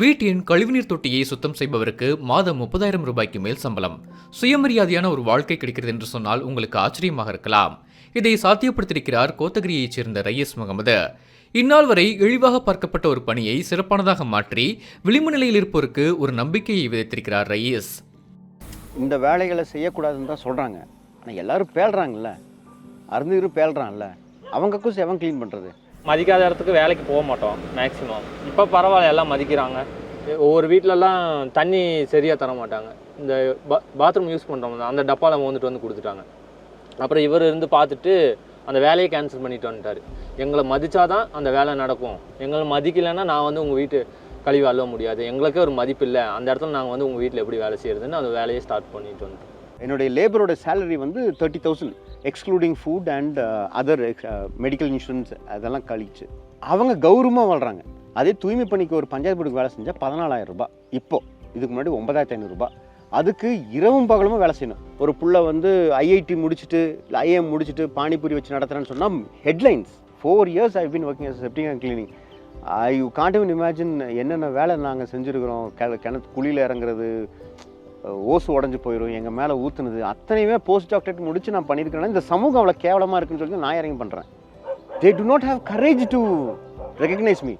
வீட்டின் கழிவுநீர் தொட்டியை சுத்தம் செய்பவருக்கு மாதம் முப்பதாயிரம் ரூபாய்க்கு மேல் சம்பளம். சுயமரியாதையான ஒரு வாழ்க்கை கிடைக்கிறது என்று சொன்னால் உங்களுக்கு ஆச்சரியமாக இருக்கலாம். இதை சாத்தியப்படுத்தியிருக்கிறார் கோத்தகிரியைச் சேர்ந்த ரையஸ் முகமது. இந்நாள் வரை இழிவாக பார்க்கப்பட்ட ஒரு பணியை சிறப்பானதாக மாற்றி விளிம்பு நிலையில் இருப்போருக்கு ஒரு நம்பிக்கையை விதைத்திருக்கிறார் ரையஸ். இந்த வேலைகளை செய்யக்கூடாதுன்னு தான் சொல்கிறாங்க ஆனால் எல்லாரும் பேழ்றாங்கல்ல அருந்துகிரும் பேழ்றான்ல அவங்க கக்கூஸ் எவன் க்ளீன் பண்ணுறது மதிக்காத இடத்துக்கு வேலைக்கு போக மாட்டோம் மேக்ஸிமம் இப்போ பரவாயில்ல எல்லாம் மதிக்கிறாங்க. ஒவ்வொரு வீட்டிலலாம் தண்ணி சரியாக தர மாட்டாங்க. இந்த பா பாத்ரூம் யூஸ் பண்ணுறோம் அந்த டப்பாவில் வந்துட்டு வந்து கொடுத்துட்டாங்க. அப்புறம் இவர் இருந்து பார்த்துட்டு அந்த வேலையை கேன்சல் பண்ணிட்டு வந்துட்டார். எங்களை மதித்தா தான் அந்த வேலை நடக்கும். எங்களை மதிக்கலைன்னா நான் வந்து உங்கள் வீட்டு கழிவு அள்ள முடியாது. எங்களுக்கே ஒரு மதிப்பு இல்லை. அந்த இடத்துல நாங்கள் வந்து உங்கள் வீட்டில் எப்படி வேலை செய்கிறதுன்னு அந்த வேலையை ஸ்டார்ட் பண்ணிட்டு வந்துட்டோம். என்னுடைய லேபரோட சேலரி வந்து thirty thousand excluding food and other medical insurance அதெல்லாம் கழிச்சு. அவங்க கௌரவமாக வாழ்கிறாங்க அதே தூய்மை பணிக்கு ஒரு பஞ்சாயத்து போர்டுக்கு வேலை செஞ்சால் பதினாலாயிரம் ரூபாய். இப்போ இதுக்கு முன்னாடி ஒன்பதாயிரத்தி ஐநூறுரூபா அதுக்கு இரவும் பகலுமே வேலை செய்யணும். ஒரு புள்ள வந்து ஐஐடி முடிச்சுட்டு இல்லை ஐஎம் முடிச்சுட்டு பானிபூரி வச்சு நடத்துகிறேன்னு சொன்னால் headlines four years I been working setting and cleaning I you can't even imagine என்னென்ன வேலை நாங்கள் செஞ்சுருக்கிறோம். கிண கிணத்து குழியில் இறங்குறது ஓசு உடஞ்சி போயிடும் எங்கள் மேலே ஊற்றுனது அத்தனையுமே போஸ்ட் டாக்டரேட் முடிச்சு நான் பண்ணியிருக்கிறேன்னா இந்த சமூகம் அவ்வளோ கேவலமாக இருக்குன்னு சொல்லி நான் இறங்கி பண்ணுறேன் they do not have courage to recognise me